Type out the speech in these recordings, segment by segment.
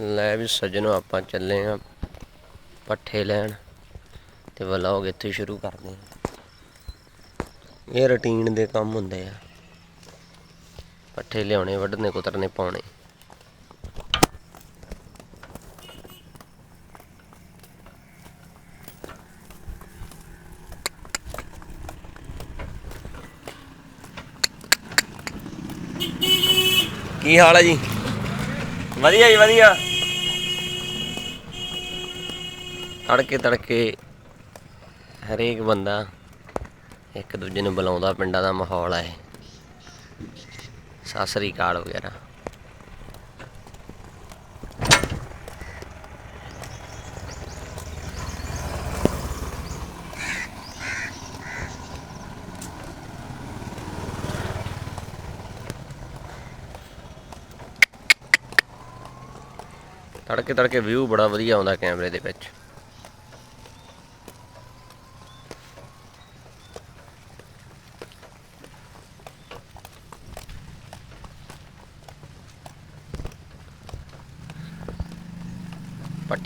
ਲੈ ਵੀ ਸੱਜਣੋ ਆਪਾਂ ਚੱਲੇ ਆ ਪੱਠੇ ਲੈਣ ਤੇ ਵਲੌਗ ਇੱਥੇ ਸ਼ੁਰੂ ਕਰਦੇ ਆ। ਇਹ ਰੁਟੀਨ ਦੇ ਕੰਮ ਹੁੰਦੇ ਆ। ਪੱਠੇ ਲਿਆਉਣੇ, ਵੱਢਣੇ, ਕੁਤਰਨੇ, ਪਾਉਣੇ। ਕੀ ਹਾਲ ਹੈ ਜੀ? ਵਧੀਆ ਜੀ, ਵਧੀਆ। ਤੜਕੇ ਤੜਕੇ ਹਰੇਕ ਬੰਦਾ ਇੱਕ ਦੂਜੇ ਨੂੰ ਬੁਲਾਉਂਦਾ, ਪਿੰਡਾਂ ਦਾ ਮਾਹੌਲ ਹੈ ਸਤਿ ਸ੍ਰੀ ਅਕਾਲ ਵਗੈਰਾ। ਤੜਕੇ ਤੜਕੇ ਵਿਊ ਬੜਾ ਵਧੀਆ ਆਉਂਦਾ ਕੈਮਰੇ ਦੇ ਵਿੱਚ।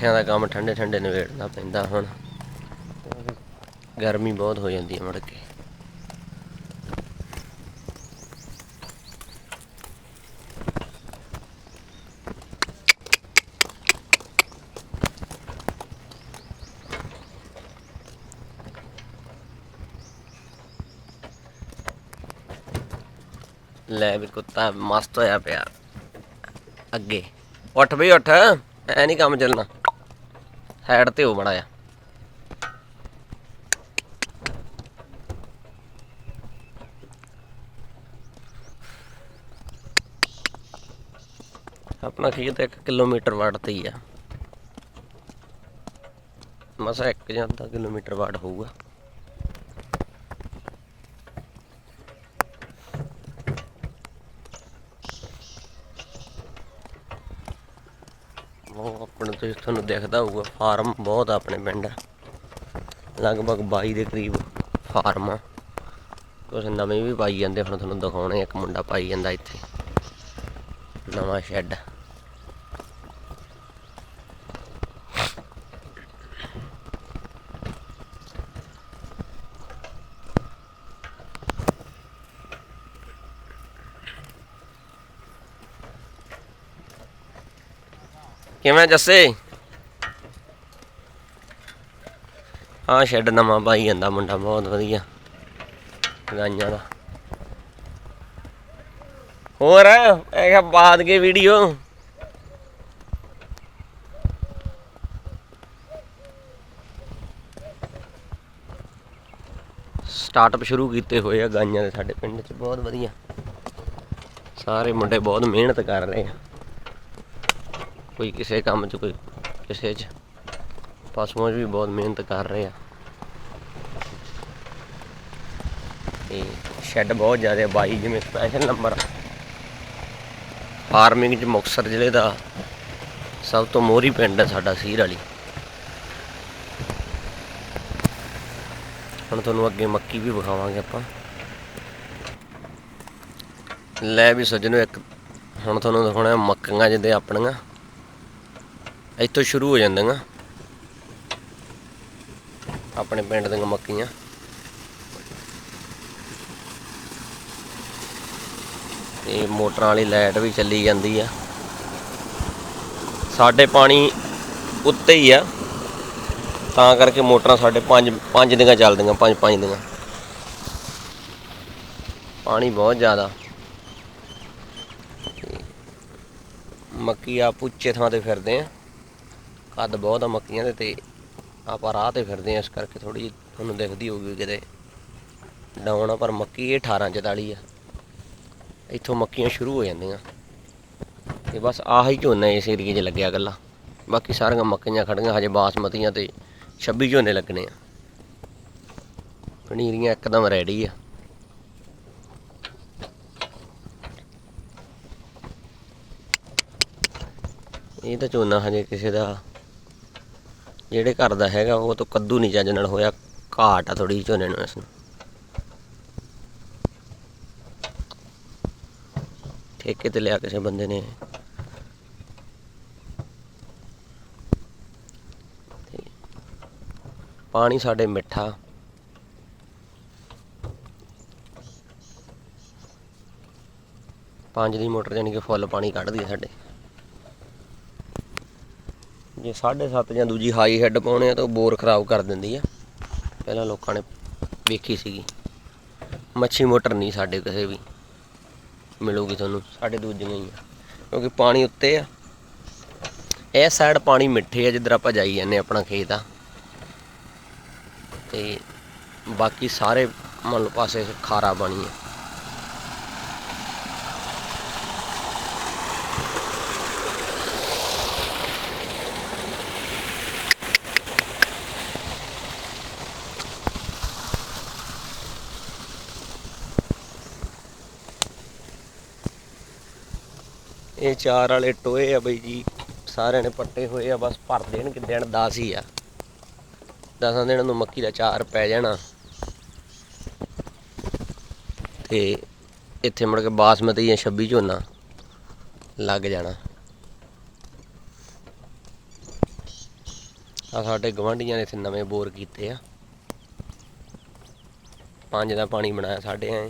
ਪੱਠਿਆਂ ਦਾ ਕੰਮ ਠੰਡੇ ਠੰਡੇ ਨਵੇੜਨਾ ਪੈਂਦਾ ਹੁਣ। ਗਰਮੀ ਬਹੁਤ ਹੋ ਜਾਂਦੀ ਹੈ ਮੁੜ ਕੇ। ਲੈ ਵੀ ਕੁੱਤਾ, ਮਸਤ ਹੋਇਆ ਪਿਆ। ਅੱਗੇ। ਉੱਠ ਬਈ, ਉੱਠ। ਐ ਨਹੀਂ ਕੰਮ ਚੱਲਣਾ। ਸਾਈਡ ਤੇ ਹੋ ਮੜਾ ਆ। ਆਪਣਾ ਖੇਤ 1 ਕਿਲੋਮੀਟਰ ਵਾਟ ਤੇ ਹੀ ਆ। ਮਸਾ 1 ਜਾਂ ਅੱਧਾ ਕਿਲੋਮੀਟਰ ਵਾਟ ਹੋਊਗਾ। ਤੁਸੀਂ ਤੁਹਾਨੂੰ ਦਿਖਦਾ ਹੋਊਗਾ, ਫਾਰਮ ਬਹੁਤ ਆ ਆਪਣੇ ਪਿੰਡ। ਲਗਭਗ 22 ਦੇ ਕਰੀਬ ਫਾਰਮ ਆ। ਕੁਛ ਨਵੇਂ ਵੀ ਪਾਈ ਜਾਂਦੇ, ਹੁਣ ਤੁਹਾਨੂੰ ਦਿਖਾਉਣੇ ਇੱਕ ਮੁੰਡਾ ਪਾਈ ਜਾਂਦਾ ਇੱਥੇ। ਨਵਾਂ ਸ਼ੈੱਡ। ਕਿਵੇਂ ਜੱਸੇ? ਹਾਂ ਸ਼ੈੱਡ ਨਵਾਂ ਪਾਈ ਜਾਂਦਾ ਮੁੰਡਾ, ਬਹੁਤ ਵਧੀਆ। ਗਾਈਆਂ ਦਾ। ਹੋਰ ਇਹ ਕਿਹਾ ਬਾਦ ਕੇ ਵੀਡੀਓ? ਸਟਾਰਟਅਪ ਸ਼ੁਰੂ ਕੀਤੇ ਹੋਏ ਆ ਗਾਈਆਂ ਦੇ ਸਾਡੇ ਪਿੰਡ 'ਚ, ਬਹੁਤ ਵਧੀਆ। ਸਾਰੇ ਮੁੰਡੇ ਬਹੁਤ ਮਿਹਨਤ ਕਰ ਰਹੇ ਆ। ਕੋਈ ਕਿਸੇ ਕੰਮ 'ਚ, ਕੋਈ ਕਿਸੇ 'ਚ। ਪਸ਼ੂਆਂ 'ਚ ਵੀ ਬਹੁਤ ਮਿਹਨਤ ਕਰ ਰਹੇ ਆ। ਤੇ ਸ਼ੈੱਡ ਬਹੁਤ ਜ਼ਿਆਦਾ ਬਾਈ, ਜਿਵੇਂ ਸਪੈਸ਼ਲ ਨੰਬਰ ਫਾਰਮਿੰਗ 'ਚ ਮੁਕਤਸਰ ਜ਼ਿਲ੍ਹੇ ਦਾ ਸਭ ਤੋਂ ਮੋਹਰੀ ਪਿੰਡ ਹੈ ਸਾਡਾ ਸੀਰ ਵਾਲੀ। ਹੁਣ ਤੁਹਾਨੂੰ ਅੱਗੇ ਮੱਕੀ ਵੀ ਵਿਖਾਵਾਂਗੇ ਆਪਾਂ। ਲੈ ਵੀ ਸੱਜਣੋ ਇੱਕ, ਹੁਣ ਤੁਹਾਨੂੰ ਦਿਖਾਉਣਾ ਮੱਕੀਆਂ ਜਿੱਦੇ ਆਪਣੀਆਂ। ਇੱਥੋਂ ਸ਼ੁਰੂ ਹੋ ਜਾਂਦੀਆਂ। ਆਪਣੇ ਪਿੰਡ ਦੀਆਂ ਮੱਕੀਆਂ। ਇਹ ਮੋਟਰਾਂ ਵਾਲੀ ਲਾਈਟ ਵੀ ਚੱਲੀ ਜਾਂਦੀ ਆ। ਸਾਡੇ ਪਾਣੀ ਉੱਤੇ ਹੀ ਆ। ਤਾਂ ਕਰਕੇ ਮੋਟਰਾਂ ਸਾਡੇ ਪੰਜ ਪੰਜ ਦੀਆਂ ਚੱਲਦੀਆਂ, ਪੰਜ ਪੰਜ ਦੀਆਂ। ਪਾਣੀ ਬਹੁਤ ਜ਼ਿਆਦਾ। ਮੱਕੀ ਆ ਉੱਚੇ ਥਾਂ ਤੇ ਫਿਰਦੇ ਆ। ਕੱਦ ਬਹੁਤ ਆ ਮੱਕੀਆਂ ਦੇ ਤੇ ਆਪਾਂ ਰਾਹ ਤੇ ਫਿਰਦੇ ਆ, ਇਸ ਕਰਕੇ ਥੋੜੀ ਤੁਹਾਨੂੰ ਦਿਖਦੀ ਹੋਊਗੀ ਕਿਤੇ ਡਾਉਣ ਆ, ਪਰ ਮੱਕੀ ਇਹ 18 44 ਆ। ਇੱਥੋਂ ਮੱਕੀਆਂ ਸ਼ੁਰੂ ਹੋ ਜਾਂਦੀਆਂ। ਤੇ ਬਸ ਆਹੀ ਝੋਨਾ ਇਸ ਏਰੀਏ 'ਚ ਲੱਗਿਆ ਗੱਲਾ ਬਾਕੀ ਸਾਰੀਆਂ ਮੱਕੀਆਂ ਖੜੀਆਂ ਹਜੇ ਬਾਸਮਤੀਆਂ ਤੇ 26 ਝੋਨੇ ਲੱਗਣੇ ਆ। ਪਨੀਰੀਆਂ ਇੱਕਦਮ ਰੈਡੀ ਆ। ਇਹ ਤਾਂ ਝੋਨਾ ਹਜੇ ਕਿਸੇ ਦਾ ਜਿਹੜੇ ਘਰ ਦਾ ਹੈਗਾ, ਉਹ ਤੋਂ ਕੱਦੂ ਨਹੀਂ ਚੱਜ ਨਾਲ ਹੋਇਆ, ਘਾਟ ਆ ਥੋੜੀ ਝੋਨੇ ਨੂੰ ਇਸ ਨੂੰ। ਠੇਕੇ ਤੇ ਲਿਆ ਕਿਸੇ ਬੰਦੇ ਨੇ। ਪਾਣੀ ਸਾਡੇ ਮਿੱਠਾ। ਪੰਜ ਦੀ ਮੋਟਰ ਜਾਨੀ ਕਿ ਫੁੱਲ ਪਾਣੀ ਕੱਢਦੀ ਹੈ ਸਾਡੇ। ਜੇ 7.5 ਜਾਂ ਦੂਜੀ ਹਾਈ ਹੈੱਡ ਪਾਉਣੇ ਆ ਤਾਂ ਉਹ ਬੋਰ ਖਰਾਬ ਕਰ ਦਿੰਦੀ ਆ। ਪਹਿਲਾਂ ਲੋਕਾਂ ਨੇ ਵੇਖੀ ਸੀਗੀ। ਮੱਛੀ ਮੋਟਰ ਨਹੀਂ ਸਾਡੇ ਕਿਸੇ ਵੀ ਮਿਲੂਗੀ ਤੁਹਾਨੂੰ, ਸਾਡੇ ਦੂਜੀਆਂ ਹੀ ਆ। ਕਿਉਂਕਿ ਪਾਣੀ ਉੱਤੇ ਆ। ਇਹ ਸਾਈਡ ਪਾਣੀ ਮਿੱਠੇ ਆ, ਜਿੱਧਰ ਆਪਾਂ ਜਾਈ ਜਾਂਦੇ ਹਾਂ ਆਪਣਾ ਖੇਤ ਆ। ਤੇ ਬਾਕੀ ਸਾਰੇ ਮੰਨ ਲਓ ਪਾਸੇ ਖਾਰਾ ਪਾਣੀ ਆ। ਇਹ ਚਾਰ ਵਾਲੇ ਟੋਏ ਆ ਬਈ ਜੀ, ਸਾਰਿਆਂ ਨੇ ਪੱਟੇ ਹੋਏ ਆ, ਬਸ ਭਰ ਦੇਣਗੇ ਦਿਨ 10 ਹੀ ਆ। 10 ਦਿਨਾਂ ਨੂੰ ਮੱਕੀ ਦਾ ਚਾਰ ਪੈ ਜਾਣਾ। ਤੇ ਇੱਥੇ ਮੁੜ ਕੇ ਬਾਸਮਤੀ ਜਾਂ 26 ਝੋਨਾ ਲੱਗ ਜਾਣਾ। ਆ ਸਾਡੇ ਗਵਾਂਢੀਆਂ ਨੇ ਇੱਥੇ ਨਵੇਂ ਬੋਰ ਕੀਤੇ ਆ। ਪੰਜ ਦਾ ਪਾਣੀ ਬਣਾਇਆ ਸਾਡੇ ਐ।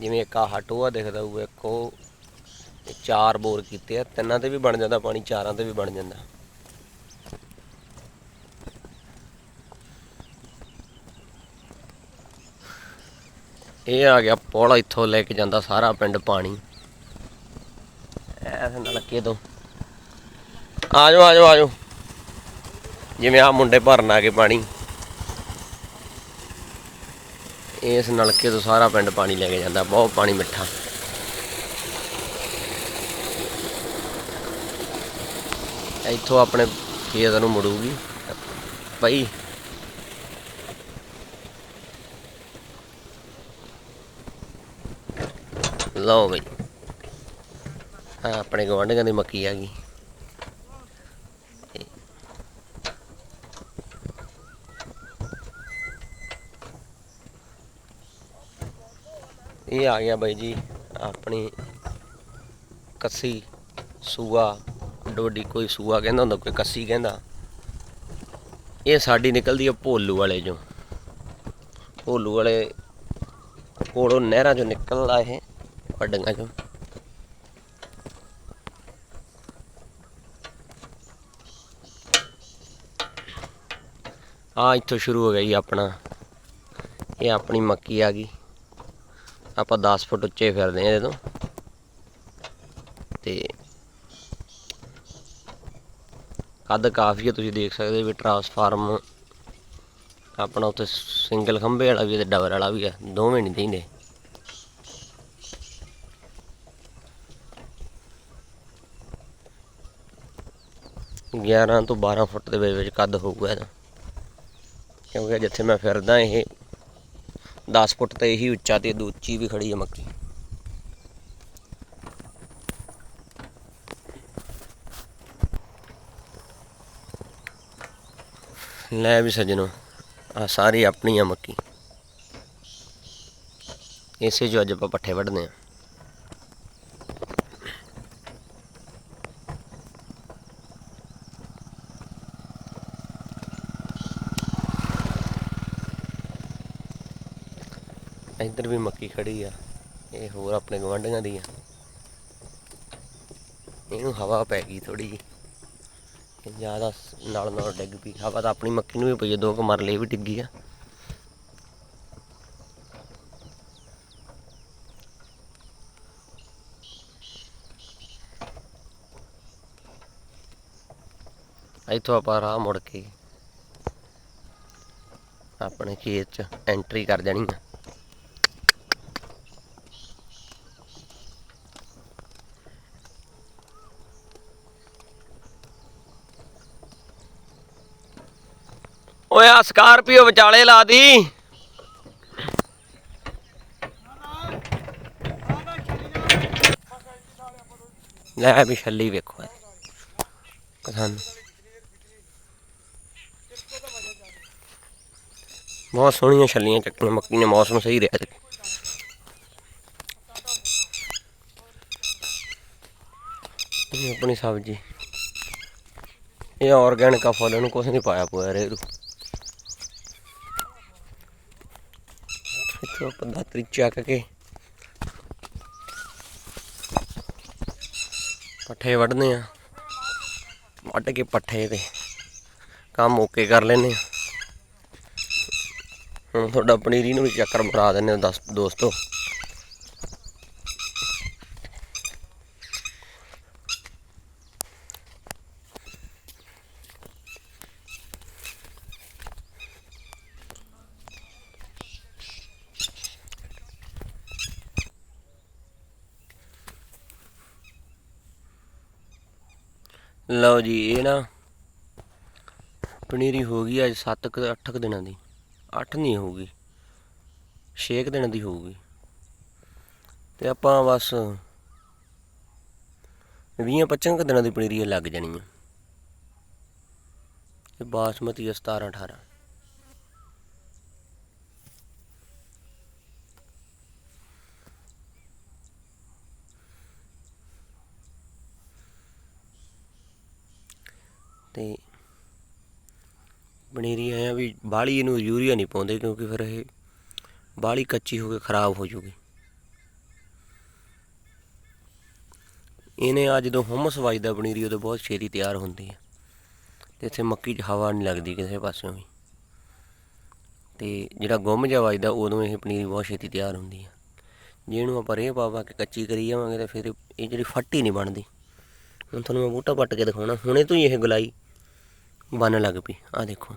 ਜਿਵੇਂ ਇੱਕ ਆਹ ਟੋਆ ਦਿਖਦਾ ਹੋਊ ਇੱਕ ਉਹ ਇਹ ਚਾਰ ਬੋਰ ਕੀਤੇ ਆ, ਤਿੰਨਾਂ ਤੇ ਵੀ ਬਣ ਜਾਂਦਾ, ਪਾਣੀ ਚਾਰਾਂ ਤੇ ਵੀ ਬਣ ਜਾਂਦਾ। ਇਹ ਆ ਗਿਆ ਪੁਲ, ਇੱਥੋਂ ਲੈ ਕੇ ਜਾਂਦਾ ਸਾਰਾ ਪਿੰਡ ਪਾਣੀ। ਐਸ ਨਲਕੇ ਤੋਂ ਆ ਜਾਓ ਆ ਜਾਓ ਆ ਜਾਓ ਜਿਵੇਂ ਆ ਮੁੰਡੇ ਭਰਨ ਆ ਕੇ ਪਾਣੀ। ਇਸ ਨਲਕੇ ਤੋਂ ਸਾਰਾ ਪਿੰਡ ਪਾਣੀ ਲੈ ਕੇ ਜਾਂਦਾ, ਬਹੁਤ ਪਾਣੀ ਮਿੱਠਾ। ਇੱਥੋਂ ਆਪਣੇ ਖੇਤ ਨੂੰ ਮੁੜੂਗੀ। ਭਾਈ। ਲਓ ਬਈ। ਆ ਆਪਣੇ ਗਵਾਂਢੀਆਂ ਦੀ ਮੱਕੀ ਆ ਗਈ। ਇਹ ਆ ਗਿਆ ਬਾਈ ਜੀ ਆਪਣੀ ਕੱਸੀ ਸੂਆ। ਡੋਡੀ ਕੋਈ ਸੂਆ ਕਹਿੰਦਾ ਹੁੰਦਾ, ਕੋਈ ਕੱਸੀ ਕਹਿੰਦਾ। ਇਹ ਸਾਡੀ ਨਿਕਲਦੀ ਹੈ ਭੋਲੂ ਵਾਲੇ ਚੋਂ। ਭੋਲੂ ਵਾਲੇ ਕੋਲੋਂ ਨਹਿਰਾਂ ਚੋਂ ਨਿਕਲਦਾ ਇਹ, ਵੱਡੀਆਂ ਚੋਂ। ਆ ਇੱਥੋਂ ਸ਼ੁਰੂ ਹੋ ਗਿਆ ਜੀ ਆਪਣਾ। ਇਹ ਆਪਣੀ ਮੱਕੀ ਆ ਗਈ। ਆਪਾਂ 10 ਫੁੱਟ ਉੱਚੇ ਫਿਰਦੇ ਆ ਇਹਦੇ ਤੋਂ। ਕੱਦ ਕਾਫੀ ਹੈ, ਤੁਸੀਂ ਦੇਖ ਸਕਦੇ ਹੋ ਵੀ ਟਰਾਂਸਫਾਰਮ ਆਪਣਾ ਉੱਥੇ ਸਿੰਗਲ ਖੰਭੇ ਵਾਲਾ ਵੀ ਹੈ ਤੇ ਡਬਲ ਵਾਲਾ ਵੀ ਹੈ, ਦੋਵੇਂ ਨਹੀਂ ਦਿੰਦੇ ਗਿਆਰਾਂ ਤੋਂ 12 ਫੁੱਟ ਦੇ ਵਿੱਚ ਕੱਦ ਹੋਊਗਾ ਇਹਦਾ। ਕਿਉਂਕਿ ਜਿੱਥੇ ਮੈਂ ਫਿਰਦਾ, ਇਹ 10 ਫੁੱਟ ਤੇ ਇਹੀ ਉੱਚਾ ਤੇ ਇਹਦੂ ਉੱਚੀ ਵੀ ਖੜੀ ਹੈ ਮੱਕੀ। ਲੈ ਵੀ ਸੱਜਣੋ ਆ ਸਾਰੀ ਆਪਣੀ ਆ ਮੱਕੀ। ਇਸੇ ਜੋ ਅੱਜ ਆਪਾਂ ਪੱਠੇ ਵੱਢਦੇ ਆ ਇੱਧਰ ਵੀ ਮੱਕੀ ਖੜੀ ਆ, ਇਹ ਹੋਰ ਆਪਣੇ ਗਵਾਂਢੀਆਂ ਦੀ ਆ। ਇਹਨੂੰ ਹਵਾ ਪੈ ਗਈ ਥੋੜੀ ਜਿਹੀ। ਜ਼ਿਆਦਾ ਨਾਲ ਨਾਲ ਡਿੱਗ ਪਈ। ਹਵਾ ਤਾਂ ਆਪਣੀ ਮੱਕੀ ਨੂੰ ਵੀ ਪਈ ਆ, ਦੋ ਕੁ ਮਰਲੇ ਵੀ ਡਿੱਗੀ ਆ। ਇੱਥੋਂ ਆਪਾਂ ਰਾਹ ਮੁੜ ਕੇ ਆਪਣੇ ਖੇਤ ਚ ਐਂਟਰੀ ਕਰ ਜਾਣੀ ਆ। ਆ ਸਕਾਰਪੀਓ ਵਿਚਾਲੇ ਲਾ ਦੀ। ਲੈ ਵੀ ਛੱਲੀ ਵੇਖੋ ਕਿਸਾਨ ਬਹੁਤ ਸੋਹਣੀਆਂ ਛੱਲੀਆਂ ਚੱਕੀਆਂ ਮੱਕੀ ਨੇ ਮੌਸਮ ਸਹੀ ਰਿਹਾ ਇਹ ਆਪਣੀ ਸਬਜ਼ੀ। ਇਹ ਆਰਗੈਨਿਕ ਆ, ਫੁੱਲ ਨੂੰ ਕੁਛ ਨਹੀਂ ਪਾਇਆ ਪੋਇਆ ਰੇ ਇੱਥੋਂ ਆਪਾਂ ਦਾਤਰੀ ਚੱਕ ਕੇ ਪੱਠੇ ਵੱਢਦੇ ਆ। ਵੱਢ ਕੇ ਪੱਠੇ ਤੇ ਕੰਮ ਓਕੇ ਕਰ ਲੈਨੇ ਆ। ਹੁਣ ਤੁਹਾਡਾ ਪਨੀਰੀ ਨੂੰ ਵੀ ਚੱਕਰ ਮਰਾ ਦਿੰਨੇ ਆ ਦਸ ਦੋਸਤੋ। ਲਓ ਜੀ, ਇਹ ਨਾ ਪਨੀਰੀ ਹੋ ਗਈ ਅੱਜ 7 ਕੁ 8 ਕੁ ਦਿਨਾਂ ਦੀ। 8 ਨਹੀਂ ਹੋਊਗੀ 6 ਕੁ ਦਿਨਾਂ ਦੀ ਹੋਊਗੀ। ਤੇ ਆਪਾਂ ਬਸ 20 25 ਕੁ ਦਿਨਾਂ ਦੀ ਪਨੀਰੀ ਲੱਗ ਜਾਣੀ ਹੈ ਇਹ ਬਾਸਮਤੀ ਆ 17 18 ਤੇ ਪਨੀਰੀ ਐ ਵੀ ਬਾਹਲੀ ਇਹਨੂੰ ਯੂਰੀਆ ਨਹੀਂ ਪਾਉਂਦੇ ਕਿਉਂਕਿ ਫਿਰ ਇਹ ਬਾਹਲੀ ਕੱਚੀ ਹੋ ਕੇ ਖਰਾਬ ਹੋ ਜੂਗੀ। ਇਹਨੇ ਆ ਜਦੋਂ ਹੁਮਸ ਵੱਜਦਾ ਪਨੀਰੀ ਉਦੋਂ ਬਹੁਤ ਛੇਤੀ ਤਿਆਰ ਹੁੰਦੀ ਹੈ ਤੇ ਇੱਥੇ ਮੱਕੀ 'ਚ ਹਵਾ ਨਹੀਂ ਲੱਗਦੀ ਕਿਸੇ ਪਾਸਿਓਂ ਵੀ। ਤੇ ਜਿਹੜਾ ਗੁੰਮ ਜਿਹਾ ਵੱਜਦਾ, ਉਦੋਂ ਇਹ ਪਨੀਰੀ ਬਹੁਤ ਛੇਤੀ ਤਿਆਰ ਹੁੰਦੀ ਹੈ ਜੇ ਇਹਨੂੰ ਆਪਾਂ ਰੇਹ ਪਾ ਪਾ ਕੇ ਕੱਚੀ ਕਰੀ ਜਾਵਾਂਗੇ ਤਾਂ ਫਿਰ ਇਹ ਜਿਹੜੀ ਫੱਟੀ ਨਹੀਂ ਬਣਦੀ। ਹੁਣ ਤੁਹਾਨੂੰ ਮੈਂ ਬੂਟਾ ਪੱਟ ਕੇ ਦਿਖਾਉਣਾ, ਹੁਣੇ ਤੋਂ ਹੀ ਇਹ ਗੁਲਾਈ ਬਣ ਲੱਗ ਪਈ। ਆ ਦੇਖੋ।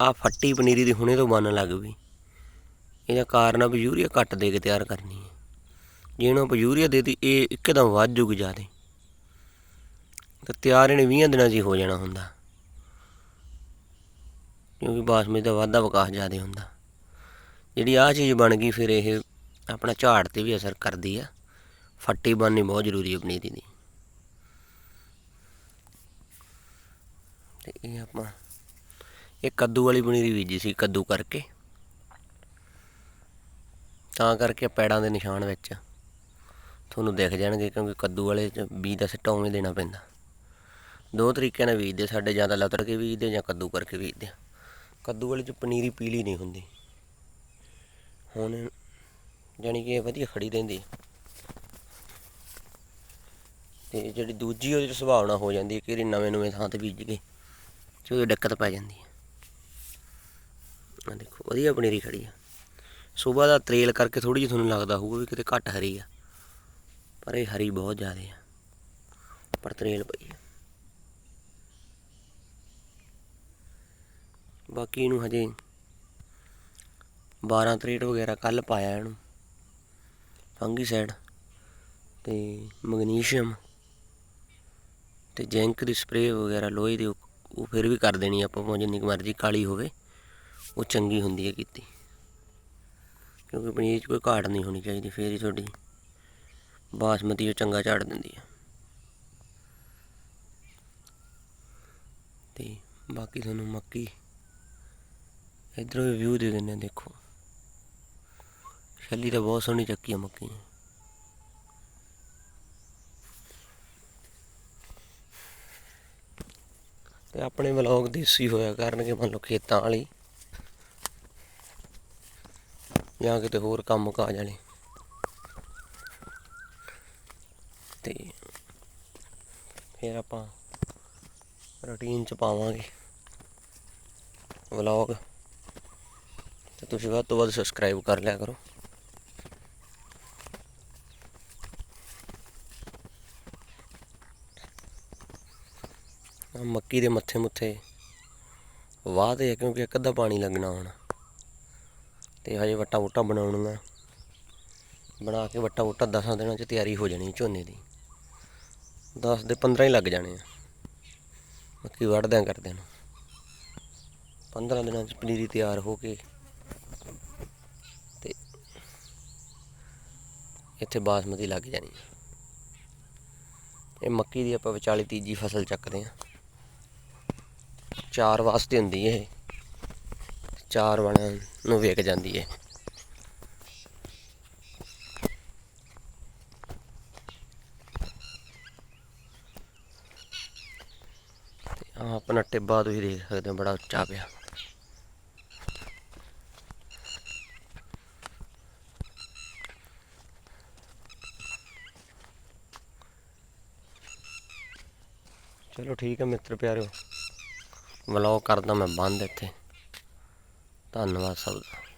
ਆ ਫੱਟੀ ਪਨੀਰੀ ਦੀ ਹੁਣੇ ਤੋਂ ਬਣ ਲੱਗ ਪਈ। ਇਹਦਾ ਕਾਰਨ ਆ ਵੀ ਯੂਰੀਆ ਘੱਟ ਦੇ ਕੇ ਤਿਆਰ ਕਰਨੀ ਹੈ। ਜਿਹਨੂੰ ਆਪਾਂ ਯੂਰੀਆ ਦੇਤੀ, ਇਹ ਇੱਕਦਮ ਵੱਧ ਜੂਗੀ ਜ਼ਿਆਦੇ। ਤਾਂ ਤਿਆਰ ਇਹਨੇ 20 ਦਿਨਾਂ 'ਚ ਹੀ ਹੋ ਜਾਣਾ ਹੁੰਦਾ। ਕਿਉਂਕਿ ਬਾਸਮਤੀ ਦਾ ਵਾਧਾ ਵਿਕਾਸ ਜ਼ਿਆਦਾ ਹੁੰਦਾ। ਜਿਹੜੀ ਆ ਚੀਜ਼ ਬਣ ਗਈ, ਫਿਰ ਇਹ ਆਪਣਾ ਝਾੜ ਤੇ ਵੀ ਅਸਰ ਕਰਦੀ ਆ। ਫੱਟੀ ਬਣਨੀ ਬਹੁਤ ਜ਼ਰੂਰੀ ਹੈ ਪਨੀਰੀ ਦੀ। ਤੇ ਇਹ ਆਪਾਂ, ਇਹ ਕੱਦੂ ਵਾਲੀ ਪਨੀਰੀ ਬੀਜੀ ਸੀ ਕੱਦੂ ਕਰਕੇ। ਤਾਂ ਕਰਕੇ ਪੈੜਾਂ ਦੇ ਨਿਸ਼ਾਨ ਵਿੱਚ ਤੁਹਾਨੂੰ ਦਿਖ ਜਾਣਗੇ ਕਿਉਂਕਿ ਕੱਦੂ ਵਾਲੇ ਚ ਬੀਜ ਦਾ ਸਿੱਟਾ ਉਵੇਂ ਦੇਣਾ ਪੈਂਦਾ। ਦੋ ਤਰੀਕਿਆਂ ਨਾਲ ਬੀਜਦੇ, ਸਾਡੇ ਜਾਂ ਤਾਂ ਲਤੜ ਕੇ ਬੀਜਦੇ ਜਾਂ ਕੱਦੂ ਕਰਕੇ ਬੀਜਦੇ ਕੱਦੂ ਵਾਲੇ ਚ ਪਨੀਰੀ ਪੀਲੀ ਨਹੀਂ ਹੁੰਦੀ। ਹੁਣ ਜਾਣੀ ਕਿ ਇਹ ਵਧੀਆ ਖੜੀ ਰਹਿੰਦੀ ਹੈ ਤੇ ਜਿਹੜੀ ਦੂਜੀ ਉਹਦੇ 'ਚ ਸੁਭਾਵਨਾ ਹੋ ਜਾਂਦੀ ਹੈ ਕਿ ਇਹਦੀ ਨਵੇਂ ਨਵੇਂ ਥਾਂ ਤੇ ਬੀਜ ਗਏ। ਤੇ ਉਹਦੀ ਦਿੱਕਤ ਪੈ ਜਾਂਦੀ ਹੈ। ਆ ਦੇਖੋ, ਵਧੀਆ ਪਨੀਰੀ ਖੜੀ ਆ। ਸਵੇਰ ਦਾ ਤਰੇਲ ਕਰਕੇ ਥੋੜੀ ਜਿਹੀ ਤੁਹਾਨੂੰ ਲੱਗਦਾ ਹੋਊਗਾ ਵੀ ਕਿਤੇ ਘੱਟ ਹਰੀ ਆ, ਪਰ ਇਹ ਹਰੀ ਬਹੁਤ ਜ਼ਿਆਦਾ ਆ, ਪਰ ਤਰੇਲ ਪਈ ਆ। ਬਾਕੀ ਇਹਨੂੰ ਹਜੇ 12 ਤਰੇਟ ਵਗੈਰਾ ਕੱਲ ਪਾਇਆ ਇਹਨੂੰ, ਫੰਗੀਸਾਈਡ ਤੇ ਮੈਗਨੀਸ਼ੀਅਮ ਤੇ ਜ਼ਿੰਕ ਦੀ ਸਪਰੇਅ ਵਗੈਰਾ ਲੋਹੇ ਦੀ ਉਹ ਫਿਰ ਵੀ ਕਰ ਦੇਣੀ ਆਪਾਂ ਭਾਵੇਂ ਜਿੰਨੀ ਕੁ ਮਰਜ਼ੀ ਕਾਲੀ ਹੋਵੇ ਉਹ ਚੰਗੀ ਹੁੰਦੀ ਹੈ ਕੀਤੀ। ਕਿਉਂਕਿ ਪਨੀਰ 'ਚ ਕੋਈ ਘਾਟ ਨਹੀਂ ਹੋਣੀ ਚਾਹੀਦੀ ਫੇਰ ਹੀ ਤੁਹਾਡੀ ਬਾਸਮਤੀ ਉਹ ਚੰਗਾ ਝਾੜ ਦਿੰਦੀ ਹੈ ਤੇ ਬਾਕੀ ਤੁਹਾਨੂੰ ਮੱਕੀ ਇਧਰੋਂ ਵੀ ਵਿਊ ਦੇ ਦਿੰਦੇ ਹਾਂ, ਦੇਖੋ। ਛੱਲੀ ਤਾਂ ਬਹੁਤ ਸੋਹਣੀ ਚੱਕੀ ਆ ਮੱਕੀ। ਨੇ ਤੇ ਆਪਣੇ ਵਲੌਗ ਦੇਸੀ ਹੋਇਆ ਕਰਨਗੇ, ਮੰਨ ਲਓ ਖੇਤਾਂ ਵਾਲੀ। ਜਾਂ ਕਿਤੇ ਹੋਰ ਕੰਮ ਕਾਜ ਵਾਲੇ ਤੇ ਫਿਰ ਆਪਾਂ ਰੂਟੀਨ ਚ ਪਾਵਾਂਗੇ ਵਲੌਗ। ਤੇ ਤੁਸੀਂ ਵੱਧ ਤੋਂ ਵੱਧ ਸਬਸਕ੍ਰਾਈਬ ਕਰ ਲਿਆ ਕਰੋ। ਮੱਕੀ ਦੇ ਮੱਥੇ ਮੁੱਥੇ। ਵਾਹਦੇ ਆ ਕਿਉਂਕਿ ਇੱਕ ਅੱਧਾ ਪਾਣੀ ਲੱਗਣਾ ਹੁਣ। ਤੇ ਹਜੇ ਵੱਟਾ ਵੁੱਟਾ ਬਣਾਉਣੀਆਂ ਬਣਾ ਕੇ ਵੱਟਾ ਵੁੱਟਾ 10 ਦਿਨਾਂ ਚ ਤਿਆਰੀ ਹੋ ਜਾਣੀ ਝੋਨੇ ਦੀ। 10 ਦੇ 15 ਹੀ ਲੱਗ ਜਾਣੇ ਆ। ਮੱਕੀ ਵੱਢਦਿਆਂ ਕਰਦਿਆਂ ਨੂੰ। 15 ਦਿਨਾਂ ਚ ਪਨੀਰੀ ਤਿਆਰ ਹੋ ਕੇ ਤੇ ਇੱਥੇ ਬਾਸਮਤੀ ਲੱਗ ਜਾਣੀ ਇਹ ਮੱਕੀ ਦੀ ਆਪਾਂ ਵਿਚਾਲੀ ਤੀਜੀ ਫਸਲ ਚੱਕਦੇ ਆ ਚਾਰ ਵਾਸਤੇ ਹੁੰਦੀ ਹੈ ਚਾਰ ਵਾਲਿਆਂ ਨੂੰ ਵੇਖ ਜਾਂਦੀ ਹੈ ਆ ਆਪਣਾ ਟਿੱਬਾ ਤੁਸੀਂ ਦੇਖ ਸਕਦੇ ਹੋ, ਬੜਾ ਉੱਚਾ ਪਿਆ। ਚਲੋ ਠੀਕ ਹੈ ਮਿੱਤਰ ਪਿਆਰਿਓ। ਵਲੌਗ ਕਰਦਾ ਮੈਂ ਬੰਦ ਇੱਥੇ। ਧੰਨਵਾਦ ਸਭ ਦਾ।